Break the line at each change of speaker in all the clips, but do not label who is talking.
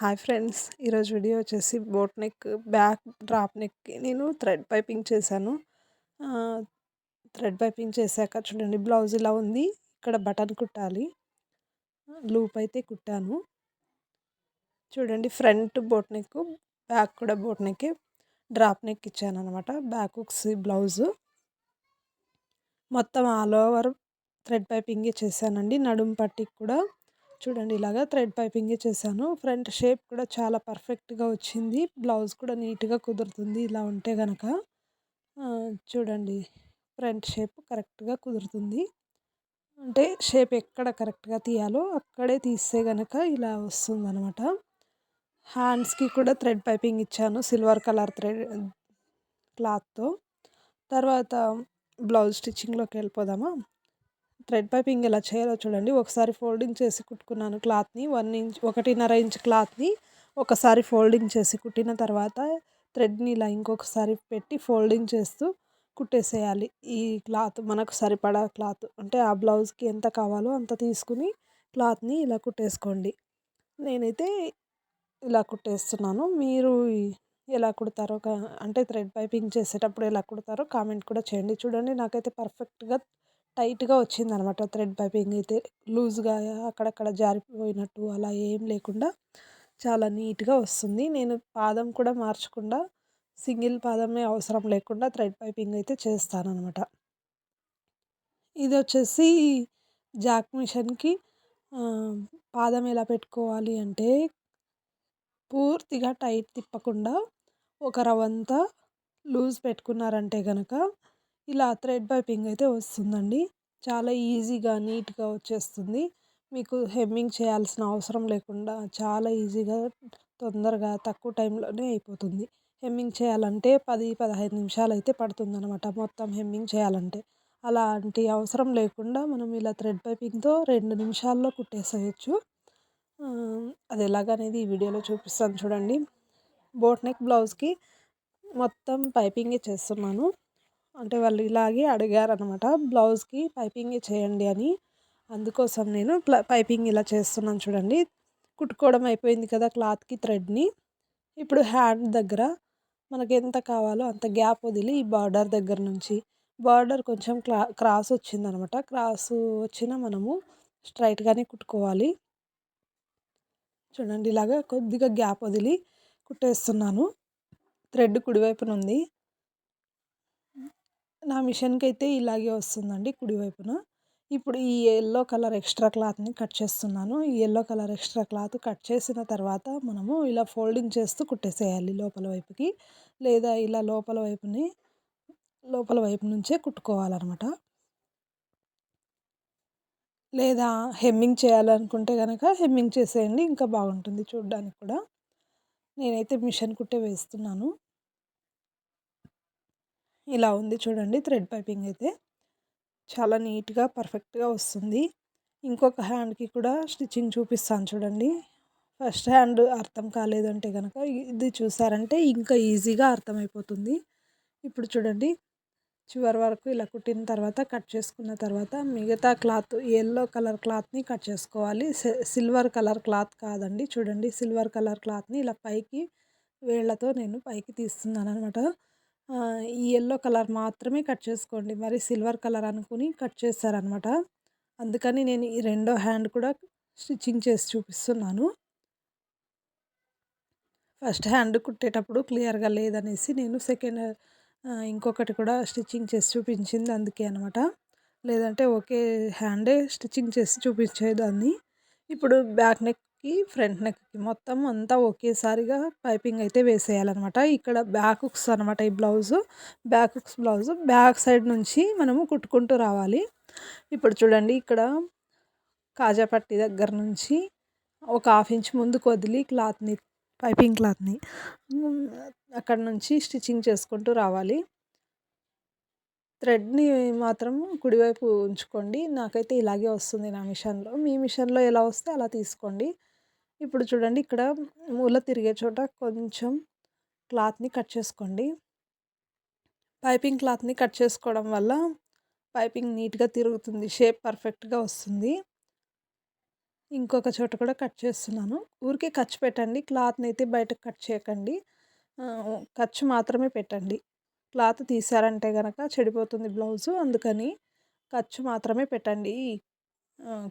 Hi friends. ఈరోజు video వచ్చేసి boat neck back drop నెక్కి నేను థ్రెడ్ పైపింగ్ చేశాను. థ్రెడ్ పైపింగ్ చేశాక చూడండి బ్లౌజ్ ఇలా ఉంది. ఇక్కడ బటన్ కుట్టాలి. లూప్ అయితే కుట్టాను. చూడండి ఫ్రంట్ బోట్ నెక్ బ్యాక్ కూడా బోట్ నెక్ డ్రాప్ నెక్ ఇచ్చాను అనమాట బ్యాక్ హుక్స్ బ్లౌజు. మొత్తం ఆల్ ఓవర్ థ్రెడ్ పైపింగ్ చేశానండి. నడుము పట్టికి కూడా చూడండి ఇలాగా థ్రెడ్ పైపింగే చేశాను. ఫ్రంట్ షేప్ కూడా చాలా పర్ఫెక్ట్గా వచ్చింది. బ్లౌజ్ కూడా నీట్గా కుదురుతుంది. ఇలా ఉంటే కనుక చూడండి. ఫ్రంట్ షేప్ కరెక్ట్గా కుదురుతుంది. అంటే షేప్ ఎక్కడ కరెక్ట్గా తీయాలో అక్కడే తీస్తే కనుక ఇలా వస్తుంది అనమాట హ్యాండ్స్కి కూడా థ్రెడ్ పైపింగ్ ఇచ్చాను సిల్వర్ కలర్ థ్రెడ్ క్లాత్తో. తర్వాత బ్లౌజ్ స్టిచ్చింగ్లోకి వెళ్ళిపోదామా? థ్రెడ్ పైపింగ్ ఎలా చేయాలో చూడండి. ఒకసారి ఫోల్డింగ్ చేసి కుట్టుకున్నాను క్లాత్ని. వన్ ఇంచ్ ఒకటిన్నర ఇంచ్ క్లాత్ని ఒకసారి ఫోల్డింగ్ చేసి కుట్టిన తర్వాత థ్రెడ్ని ఇలా ఇంకొకసారి పెట్టి ఫోల్డింగ్ చేస్తూ కుట్టేసేయాలి. ఈ క్లాత్ మనకు సరిపడా క్లాత్ అంటే ఆ బ్లౌజ్కి ఎంత కావాలో అంత తీసుకుని క్లాత్ని ఇలా కుట్టేసుకోండి. నేనైతే ఇలా కుట్టేస్తున్నాను. మీరు ఎలా కుడతారో అంటే థ్రెడ్ పైపింగ్ చేసేటప్పుడు ఎలా కుడతారో కామెంట్ కూడా చేయండి. చూడండి నాకైతే పర్ఫెక్ట్గా టైట్గా వచ్చింది అనమాట థ్రెడ్ పైపింగ్ అయితే. లూజ్గా అక్కడక్కడ జారిపోయినట్టు అలా ఏం లేకుండా చాలా నీట్గా వస్తుంది. నేను పాదం కూడా మార్చకుండా సింగిల్ పాదమే అవసరం లేకుండా థ్రెడ్ పైపింగ్ అయితే చేస్తానమాట ఇది వచ్చేసి జాక్ మిషన్కి పాదం ఎలా పెట్టుకోవాలి అంటే పూర్తిగా టైట్ తిప్పకుండా ఒక రవంతా లూజ్ పెట్టుకున్నారంటే కనుక ఇలా థ్రెడ్ పైపింగ్ అయితే వస్తుందండి. చాలా ఈజీగా నీట్గా వచ్చేస్తుంది. మీకు హెమ్మింగ్ చేయాల్సిన అవసరం లేకుండా చాలా ఈజీగా తొందరగా తక్కువ టైంలోనే అయిపోతుంది. హెమ్మింగ్ చేయాలంటే పది పదహైదు నిమిషాలు అయితే పడుతుంది అనమాట మొత్తం హెమ్మింగ్ చేయాలంటే. అలాంటి అవసరం లేకుండా మనం ఇలా థ్రెడ్ పైపింగ్తో రెండు నిమిషాల్లో కుట్టేసేయచ్చు. అది ఎలాగనేది ఈ వీడియోలో చూపిస్తాను చూడండి. బోట్ నెక్ బ్లౌజ్కి మొత్తం పైపింగే చేస్తున్నాను. అంటే వాళ్ళు ఇలాగే అడిగారనమాట బ్లౌజ్కి పైపింగ్ చేయండి అని. అందుకోసం నేను పైపింగ్ ఇలా చేస్తున్నాను చూడండి. కుట్టుకోవడం అయిపోయింది కదా క్లాత్కి థ్రెడ్ని. ఇప్పుడు హ్యాండ్ దగ్గర మనకి ఎంత కావాలో అంత గ్యాప్ వదిలి ఈ బార్డర్ దగ్గర నుంచి. బార్డర్ కొంచెం క్లా క్రాస్ వచ్చిందనమాట క్రాస్ వచ్చిన మనము స్ట్రైట్గానే కుట్టుకోవాలి. చూడండి ఇలాగా కొద్దిగా గ్యాప్ వదిలి కుట్టేస్తున్నాను. థ్రెడ్ కుడివైపున ఉంది నా మిషన్కి అయితే ఇలాగే వస్తుందండి కుడివైపున ఇప్పుడు ఈ ఎల్లో కలర్ ఎక్స్ట్రా క్లాత్ని కట్ చేస్తున్నాను. ఈ yellow colour extra cloth cut చేసిన తర్వాత మనము ఇలా ఫోల్డింగ్ చేస్తూ కుట్టేసేయాలి లోపల వైపుకి. లేదా ఇలా లోపల వైపుని లోపల వైపు నుంచే కుట్టుకోవాలన్నమాట. లేదా హెమ్మింగ్ చేయాలనుకుంటే కనుక హెమ్మింగ్ చేసేయండి ఇంకా బాగుంటుంది చూడడానికి కూడా. నేనైతే మిషన్ కుట్టే వేస్తున్నాను. ఇలా ఉంది చూడండి థ్రెడ్ పైపింగ్ అయితే. చాలా నీట్గా పర్ఫెక్ట్గా వస్తుంది. ఇంకొక హ్యాండ్కి కూడా స్టిచ్చింగ్ చూపిస్తాను చూడండి. ఫస్ట్ హ్యాండ్ అర్థం కాలేదంటే కనుక ఇది చూసారంటే ఇంకా ఈజీగా అర్థమైపోతుంది. ఇప్పుడు చూడండి చివరి వరకు ఇలా కుట్టిన తర్వాత కట్ చేసుకున్న తర్వాత మిగతా క్లాత్ ఎల్లో కలర్ క్లాత్ని కట్ చేసుకోవాలి. సిల్వర్ కలర్ క్లాత్ కాదండి. చూడండి సిల్వర్ కలర్ క్లాత్ని ఇలా పైకి వేళ్ళతో నేను పైకి తీస్తున్నాను అనమాట ఈ ఎల్లో కలర్ మాత్రమే కట్ చేసుకోండి. మరి సిల్వర్ కలర్ అనుకుని కట్ చేస్తారనమాట అందుకని నేను ఈ రెండో హ్యాండ్ కూడా స్టిచ్చింగ్ చేసి చూపిస్తున్నాను. ఫస్ట్ హ్యాండ్ కుట్టేటప్పుడు క్లియర్గా లేదనేసి నేను సెకండ్ ఇంకొకటి కూడా స్టిచ్చింగ్ చేసి చూపించింది అందుకే అనమాట లేదంటే ఒకే హ్యాండే స్టిచ్చింగ్ చేసి చూపించేదాన్ని. ఇప్పుడు బ్యాక్ నెక్ నెక్కి ఫ్రంట్ నెక్కి మొత్తం అంతా ఒకేసారిగా పైపింగ్ అయితే వేసేయాలన్నమాట. ఇక్కడ బ్యాక్ హుక్స్ అనమాట ఈ blouse. Back hooks blouse back side నుంచి మనము కుట్టుకుంటూ రావాలి. ఇప్పుడు చూడండి ఇక్కడ కాజాపట్టి దగ్గర నుంచి ఒక హాఫ్ ఇంచ్ ముందుకు వదిలి క్లాత్ని పైపింగ్ క్లాత్ని అక్కడ నుంచి స్టిచ్చింగ్ చేసుకుంటూ రావాలి. థ్రెడ్ని మాత్రం కుడివైపు ఉంచుకోండి. నాకైతే ఇలాగే వస్తుంది నా మిషన్లో. మీ మిషన్లో ఎలా వస్తే అలా తీసుకోండి. ఇప్పుడు చూడండి ఇక్కడ మూల తిరిగే చోట కొంచెం క్లాత్ని కట్ చేసుకోండి. పైపింగ్ క్లాత్ని కట్ చేసుకోవడం వల్ల పైపింగ్ నీట్గా తిరుగుతుంది షేప్ పర్ఫెక్ట్గా వస్తుంది. ఇంకొక చోట కూడా కట్ చేస్తున్నాను. ఊరికే ఖర్చు పెట్టండి క్లాత్ని అయితే బయటకు కట్ చేయకండి. ఖర్చు మాత్రమే పెట్టండి. క్లాత్ తీసారంటే కనుక చెడిపోతుంది బ్లౌజు అందుకని ఖర్చు మాత్రమే పెట్టండి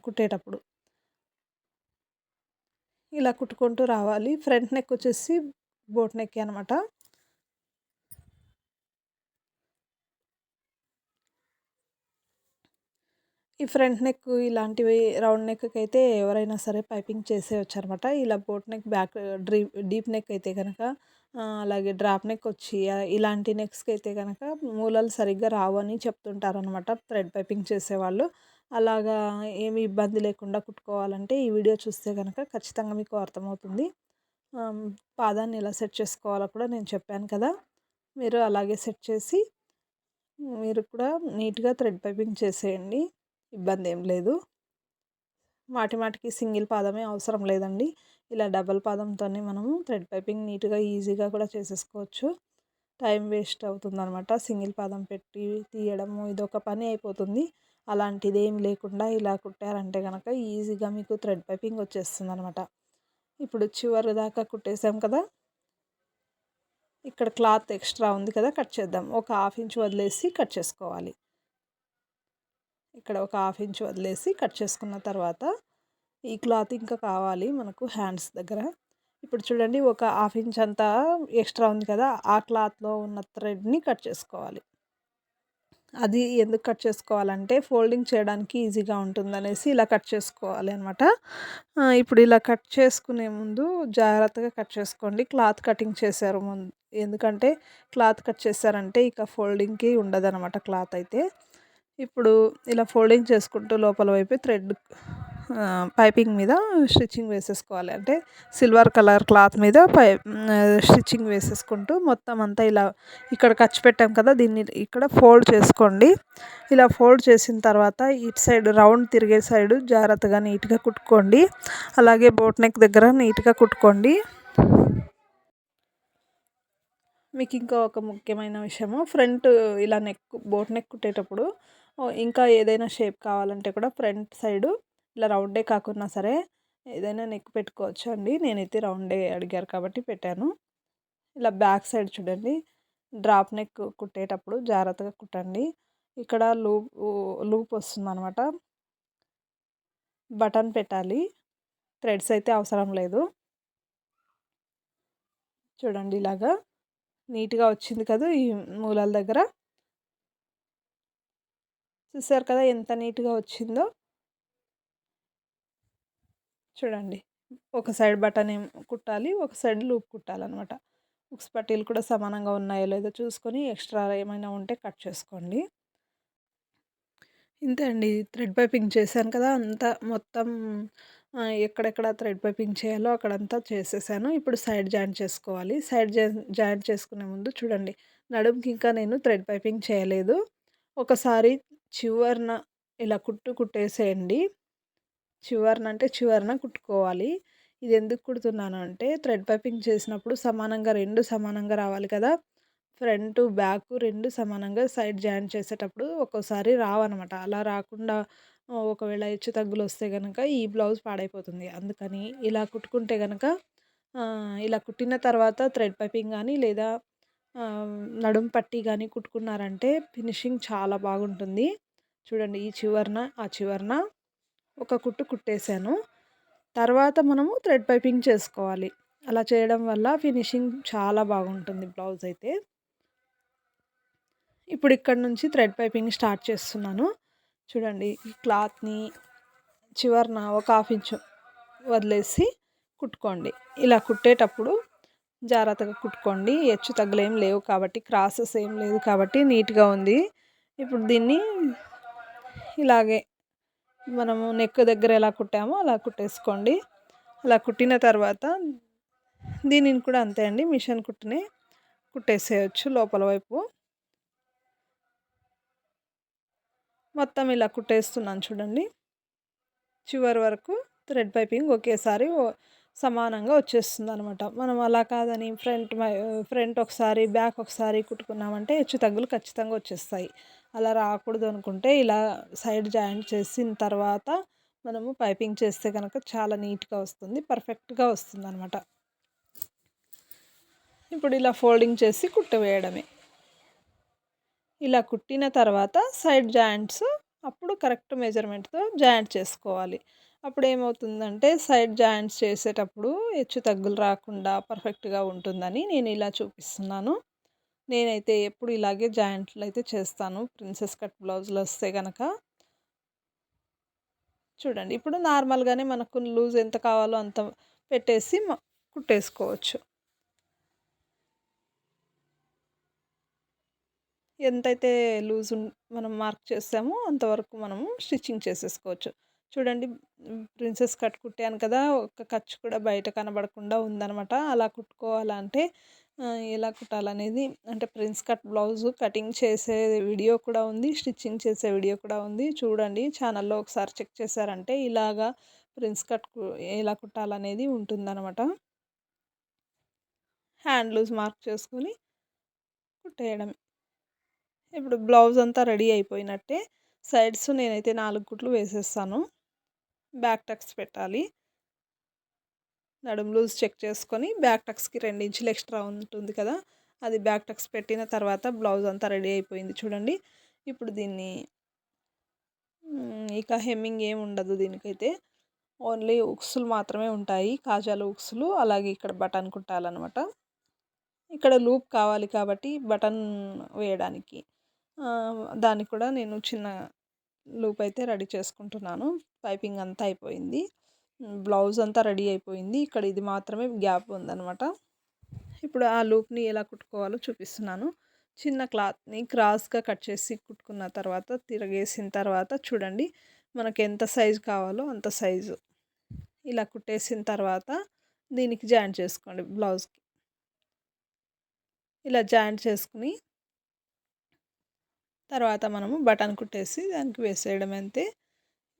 కుట్టేటప్పుడు. ఇలా కుట్టుకుంటూ రావాలి. ఫ్రంట్ నెక్ వచ్చేసి బోట్ నెక్ అనమాట ఈ ఫ్రంట్ నెక్ ఇలాంటివి రౌండ్ నెక్కి అయితే ఎవరైనా సరే పైపింగ్ చేసేయచ్చు అనమాట ఇలా boat neck back deep deep neck అయితే కనుక అలాగే డ్రాప్ నెక్ వచ్చి ఇలాంటి నెక్స్కి అయితే కనుక మూలలు సరిగ్గా రావు అని చెప్తుంటారు అనమాట థ్రెడ్ పైపింగ్ చేసేవాళ్ళు. అలాగా ఏమి ఇబ్బంది లేకుండా కుట్టుకోవాలంటే ఈ వీడియో చూస్తే కనుక ఖచ్చితంగా మీకు అర్థమవుతుంది. పాదాన్ని ఎలా సెట్ చేసుకోవాలో కూడా నేను చెప్పాను కదా. మీరు అలాగే సెట్ చేసి మీరు కూడా నీట్గా థ్రెడ్ పైపింగ్ చేసేయండి. ఇబ్బంది ఏం లేదు. మాటి మాటికి సింగిల్ పాదమే అవసరం లేదండి. ఇలా డబల్ పాదంతోనే మనము థ్రెడ్ పైపింగ్ నీట్గా ఈజీగా కూడా చేసేసుకోవచ్చు. టైం వేస్ట్ అవుతుంది అనమాట సింగిల్ పాదం పెట్టి తీయడము ఇదొక పని అయిపోతుంది. అలాంటిది ఏం లేకుండా ఇలా కుట్టారంటే కనుక ఈజీగా మీకు థ్రెడ్ పైపింగ్ వచ్చేస్తుంది అనమాట ఇప్పుడు చివరి దాకా కుట్టేసాం కదా? ఇక్కడ క్లాత్ ఎక్స్ట్రా ఉంది కదా కట్ చేద్దాం. ఒక హాఫ్ ఇంచ్ వదిలేసి కట్ చేసుకోవాలి. ఇక్కడ ఒక హాఫ్ ఇంచ్ వదిలేసి కట్ చేసుకున్న తర్వాత ఈ క్లాత్ ఇంకా కావాలి మనకు హ్యాండ్స్ దగ్గర. ఇప్పుడు చూడండి ఒక హాఫ్ ఇంచ్ అంతా ఎక్స్ట్రా ఉంది కదా ఆ క్లాత్లో ఉన్న థ్రెడ్ని కట్ చేసుకోవాలి. అది ఎందుకు కట్ చేసుకోవాలంటే ఫోల్డింగ్ చేయడానికి ఈజీగా ఉంటుందనేసి ఇలా కట్ చేసుకోవాలి అనమాట ఇప్పుడు ఇలా కట్ చేసుకునే ముందు జాగ్రత్తగా కట్ చేసుకోండి. క్లాత్ కటింగ్ చేశారు ముందు. ఎందుకంటే క్లాత్ కట్ చేశారంటే ఇక ఫోల్డింగ్కి ఉండదనమాట క్లాత్ అయితే. ఇప్పుడు ఇలా ఫోల్డింగ్ చేసుకుంటూ లోపల వైపు థ్రెడ్ పైపింగ్ మీద స్టిచ్చింగ్ వేసేసుకోవాలి. అంటే సిల్వర్ కలర్ క్లాత్ మీద పై స్టిచ్చింగ్ వేసేసుకుంటూ మొత్తం అంతా ఇలా ఇక్కడ ఖర్చు పెట్టాం కదా దీన్ని ఇక్కడ ఫోల్డ్ చేసుకోండి. ఇలా ఫోల్డ్ చేసిన తర్వాత ఇటు సైడ్ రౌండ్ తిరిగే సైడ్ జాగ్రత్తగా నీట్గా కుట్టుకోండి. అలాగే బోట్ నెక్ దగ్గర నీట్గా కుట్టుకోండి. మీకు ఇంకా ఒక ముఖ్యమైన విషయము ఫ్రంట్ ఇలా నెక్ బోట్ నెక్ కుట్టేటప్పుడు ఇంకా ఏదైనా షేప్ కావాలంటే కూడా ఫ్రంట్ సైడు ఇలా రౌండే కాకున్నా సరే ఏదైనా నెక్ పెట్టుకోవచ్చు అండి నేనైతే రౌండే అడిగారు కాబట్టి పెట్టాను. ఇలా బ్యాక్ సైడ్ చూడండి. డ్రాప్ నెక్ కుట్టేటప్పుడు జాగ్రత్తగా కుట్టండి. ఇక్కడ లూప్ లూప్ వస్తుంది అనమాట బటన్ పెట్టాలి. థ్రెడ్స్ అయితే అవసరం లేదు. చూడండి ఇలాగా. నీట్గా వచ్చింది కదా ఈ మూలాల దగ్గర. చూసారు కదా ఎంత నీట్గా వచ్చిందో? చూడండి. ఒక సైడ్ బటన్ ఏం కుట్టాలి ఒక సైడ్ లూప్ కుట్టాలన్నమాట. ఉక్స్ పట్టీలు కూడా సమానంగా ఉన్నాయో లేదో చూసుకొని ఎక్స్ట్రా ఏమైనా ఉంటే కట్ చేసుకోండి. ఇంతే అండి. థ్రెడ్ పైపింగ్ చేశాను కదా అంతా మొత్తం ఎక్కడెక్కడ థ్రెడ్ పైపింగ్ చేయాలో అక్కడంతా చేసేసాను. ఇప్పుడు సైడ్ జాయింట్ చేసుకోవాలి. సైడ్ జాయింట్ చేసుకునే ముందు చూడండి. నడుముకి ఇంకా నేను థ్రెడ్ పైపింగ్ చేయలేదు. ఒకసారి చివరిన ఇలా కుట్టు కుట్టేసేయండి. చివరన అంటే చివరన కుట్టుకోవాలి. ఇది ఎందుకు కుడుతున్నాను అంటే థ్రెడ్ పైపింగ్ చేసినప్పుడు సమానంగా రెండు సమానంగా రావాలి కదా! ఫ్రంట్ బ్యాక్ రెండు సమానంగా సైడ్ జాయింట్ చేసేటప్పుడు ఒక్కోసారి రావన్నమాట. అలా రాకుండా ఒకవేళ హెచ్చు తగ్గులు వస్తే కనుక ఈ బ్లౌజ్ పాడైపోతుంది. అందుకని ఇలా కుట్టుకుంటే కనుక ఇలా కుట్టిన తర్వాత థ్రెడ్ పైపింగ్ కానీ లేదా నడుం పట్టి కానీ కుట్టుకున్నారంటే ఫినిషింగ్ చాలా బాగుంటుంది. చూడండి ఈ చివరన ఆ చివరన ఒక కుట్టు కుట్టేశాను. తర్వాత మనము థ్రెడ్ పైపింగ్ చేసుకోవాలి. అలా చేయడం వల్ల ఫినిషింగ్ చాలా బాగుంటుంది బ్లౌజ్ అయితే. ఇప్పుడు ఇక్కడ నుంచి థ్రెడ్ పైపింగ్ స్టార్ట్ చేస్తున్నాను. చూడండి ఈ క్లాత్ని చివరిన ఒక హాఫ్ ఇంచు వదిలేసి కుట్టుకోండి. ఇలా కుట్టేటప్పుడు జాగ్రత్తగా కుట్టుకోండి. హెచ్చు తగ్గులేం లేవు కాబట్టి క్రాసెస్ ఏం లేదు కాబట్టి నీట్గా ఉంది. ఇప్పుడు దీన్ని ఇలాగే మనము నెక్ దగ్గర ఎలా కుట్టామో అలా కుట్టేసుకోండి. అలా కుట్టిన తర్వాత దీనిని కూడా అంతే అండి మిషన్ కుట్టిని కుట్టేసేయచ్చు లోపల వైపు. మొత్తం ఇలా కుట్టేస్తున్నాను చూడండి. చివరి వరకు థ్రెడ్ పైపింగ్ ఒకేసారి సమానంగా వచ్చేస్తుంది అనమాట మనం అలా కాదని ఫ్రంట్ ఫ్రంట్ ఒకసారి బ్యాక్ ఒకసారి కుట్టుకున్నామంటే హెచ్చు తగ్గులు ఖచ్చితంగా వచ్చేస్తాయి. అలా రాకూడదు అనుకుంటే ఇలా సైడ్ జాయింట్ చేసిన తర్వాత మనము పైపింగ్ చేస్తే కనుక చాలా నీట్గా వస్తుంది పర్ఫెక్ట్గా వస్తుంది అనమాట ఇప్పుడు ఇలా ఫోల్డింగ్ చేసి కుట్టవేయడమే ఇలా కుట్టిన తర్వాత సైడ్ జాయింట్స్ అప్పుడు కరెక్ట్ మెజర్మెంట్తో జాయింట్ చేసుకోవాలి. అప్పుడు ఏమవుతుందంటే సైడ్ జాయింట్స్ చేసేటప్పుడు హెచ్చు తగ్గులు రాకుండా పర్ఫెక్ట్గా ఉంటుందని నేను ఇలా చూపిస్తున్నాను. నేనైతే ఎప్పుడు ఇలాగే జాయింట్లు అయితే చేస్తాను. ప్రిన్సెస్ కట్ బ్లౌజులు వస్తే కనుక చూడండి ఇప్పుడు నార్మల్గానే మనకు లూజ్ ఎంత కావాలో అంత పెట్టేసి కుట్టేసుకోవచ్చు. ఎంతైతే లూజ్ మనం మార్క్ చేస్తామో అంతవరకు మనము స్టిచ్చింగ్ చేసేసుకోవచ్చు. చూడండి ప్రిన్సెస్ కట్ కుట్టాను కదా ఒక ఖర్చు కూడా బయట కనబడకుండా ఉందనమాట. అలా కుట్టుకోవాలంటే ఎలా కుట్టాలనేది అంటే ప్రిన్స్ కట్ బ్లౌజ్ కటింగ్ చేసే వీడియో కూడా ఉంది స్టిచ్చింగ్ చేసే వీడియో కూడా ఉంది. చూడండి ఛానల్లో ఒకసారి చెక్ చేశారంటే ఇలాగా ప్రిన్స్ కట్ ఎలా కుట్టాలనేది ఉంటుందన్నమాట. హ్యాండ్ లూజ్ మార్క్ చేసుకొని కుట్టేయడం. ఇప్పుడు బ్లౌజ్ అంతా రెడీ అయిపోయినట్టే సైడ్స్ నేనైతే నాలుగు కుట్లు వేసేస్తాను. బ్యాక్ టక్స్ పెట్టాలి. నడుము లూజ్ చెక్ చేసుకొని బ్యాక్ టక్స్కి రెండు ఇంచులు ఎక్స్ట్రా ఉంటుంది కదా అది బ్యాక్ టక్స్ పెట్టిన తర్వాత బ్లౌజ్ అంతా రెడీ అయిపోయింది చూడండి. ఇప్పుడు దీన్ని ఇక హెమ్మింగ్ ఏమి ఉండదు దీనికైతే. ఓన్లీ ఉక్సులు మాత్రమే ఉంటాయి కాజాలు ఉక్సులు అలాగే ఇక్కడ బటన్ కుట్టాలన్నమాట. ఇక్కడ లూప్ కావాలి కాబట్టి బటన్ వేయడానికి. దానికి కూడా నేను చిన్న లూప్ అయితే రెడీ చేసుకుంటున్నాను. పైపింగ్ అంతా అయిపోయింది. బ్లౌజ్ అంతా రెడీ అయిపోయింది. ఇక్కడ ఇది మాత్రమే గ్యాప్ ఉందనమాట ఇప్పుడు ఆ లూప్ని ఎలా కుట్టుకోవాలో చూపిస్తున్నాను. చిన్న క్లాత్ని క్రాస్గా కట్ చేసి కుట్టుకున్న తర్వాత తిరగేసిన తర్వాత చూడండి మనకు ఎంత సైజు కావాలో అంత సైజు. ఇలా కుట్టేసిన తర్వాత దీనికి జాయింట్ చేసుకోండి బ్లౌజ్కి. ఇలా జాయింట్ చేసుకుని తర్వాత మనము బటన్ కుట్టేసి దానికి వేసేయడం అంతే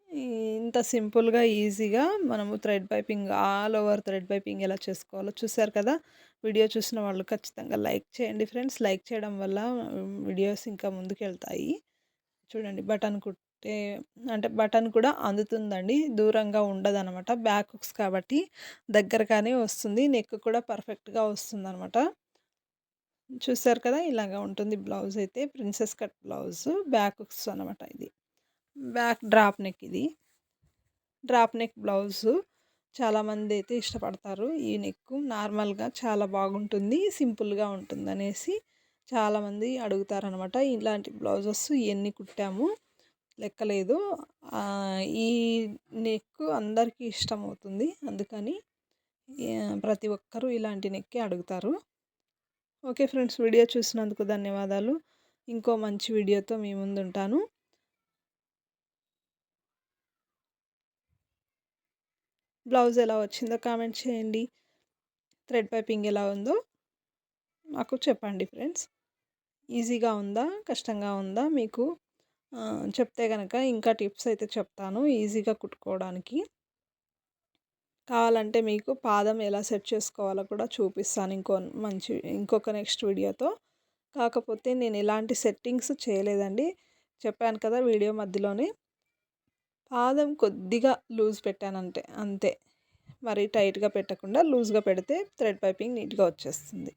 ఇంత సింపుల్గా ఈజీగా మనము thread piping all over thread piping ఎలా చేసుకోవాలో చూసారు కదా! వీడియో చూసిన వాళ్ళు ఖచ్చితంగా లైక్ చేయండి ఫ్రెండ్స్. లైక్ చేయడం వల్ల వీడియోస్ ఇంకా ముందుకు వెళ్తాయి చూడండి బటన్ కుట్టే అంటే బటన్ కూడా అందుతుందండి. దూరంగా ఉండదు అనమాట బ్యాక్ హుక్స్ కాబట్టి దగ్గరగానే వస్తుంది. నెక్ కూడా పర్ఫెక్ట్గా వస్తుంది అనమాట చూసారు కదా! ఇలాగా ఉంటుంది బ్లౌజ్ అయితే. Princess cut blouse back hooks అనమాట ఇది. బ్యాక్ డ్రాప్ నెక్ ఇది. డ్రాప్ నెక్ బ్లౌజ్ చాలామంది అయితే ఇష్టపడతారు. ఈ నెక్ నార్మల్గా చాలా బాగుంటుంది సింపుల్గా ఉంటుంది అనేసి చాలామంది అడుగుతారనమాట. ఇలాంటి బ్లౌజెస్ ఇవన్నీ కుట్టాము లెక్కలేదు. ఈ నెక్ అందరికీ ఇష్టమవుతుంది. అందుకని ప్రతి ఒక్కరూ ఇలాంటి నెక్కే అడుగుతారు. ఓకే ఫ్రెండ్స్ వీడియో చూసినందుకు ధన్యవాదాలు. ఇంకో మంచి వీడియోతో మీ ముందు బ్లౌజ్ ఎలా వచ్చిందో కామెంట్ చేయండి. థ్రెడ్ పైపింగ్ ఎలా ఉందో మాకు చెప్పండి ఫ్రెండ్స్. ఈజీగా ఉందా? కష్టంగా ఉందా? మీకు చెప్తే కనుక ఇంకా టిప్స్ అయితే చెప్తాను ఈజీగా కుట్టుకోవడానికి. కావాలంటే మీకు పాదం ఎలా సెట్ చేసుకోవాలో కూడా చూపిస్తాను ఇంకో మంచి ఇంకొక నెక్స్ట్ వీడియోతో. కాకపోతే నేను ఎలాంటి సెట్టింగ్స్ చేయలేదండి. చెప్పాను కదా వీడియో మధ్యలోనే. పాదం కొద్దిగా లూజ్ పెట్టానంటే అంతే. మరీ టైట్గా పెట్టకుండా లూజ్గా పెడితే థ్రెడ్ పైపింగ్ నీట్గా వచ్చేస్తుంది.